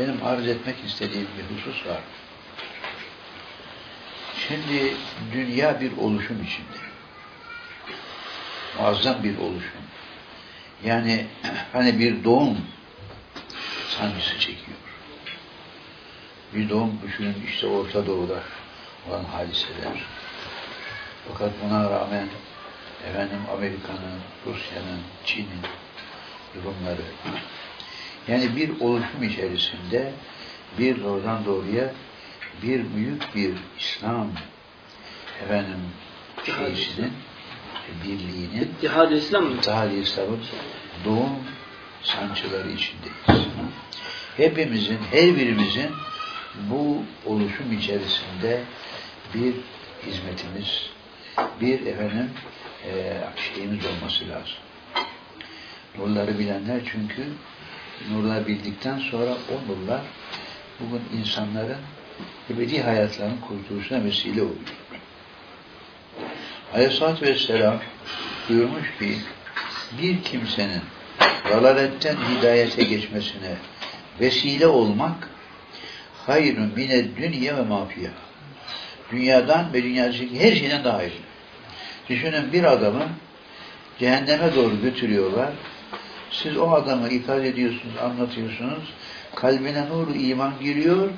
benim arz etmek istediğim bir husus var. Şimdi dünya bir oluşum içinde. Muazzam bir oluşum. Yani hani bir doğum sancısı çekiyor. Bir doğum düşünün işte Orta Doğu'da olan hadiseler. Fakat buna rağmen efendim Amerika'nın, Rusya'nın, Çin'in durumları yani bir oluşum içerisinde bir doğrudan doğruya bir büyük bir İslam efendim şeysinin birliğinin İttihad-ı İslam mı? İttihad-ı İslam'ın doğum sancıları içindeyiz. Hepimizin, her birimizin bu oluşum içerisinde bir hizmetimiz, bir efendim e, şeyimiz olması lazım. Nurları bilenler çünkü nurlar bildikten sonra o nurlar bugün insanların ebedi hayatlarının kurtuluşuna vesile oluyor. Aleyhisselatü Vesselam buyurmuş ki bir kimsenin dalaletten hidayete geçmesine vesile olmak hayrun mine dünya ve mafiya. Dünyadan ve dünyadaki her şeyden daha hayırlı. Düşünün bir adamı cehenneme doğru götürüyorlar. Siz o adamı ikaz ediyorsunuz, anlatıyorsunuz. Kalbine nuru iman giriyor.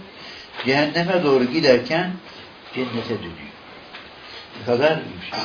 Cehenneme doğru giderken cennete dönüyor. Ne kadar şey.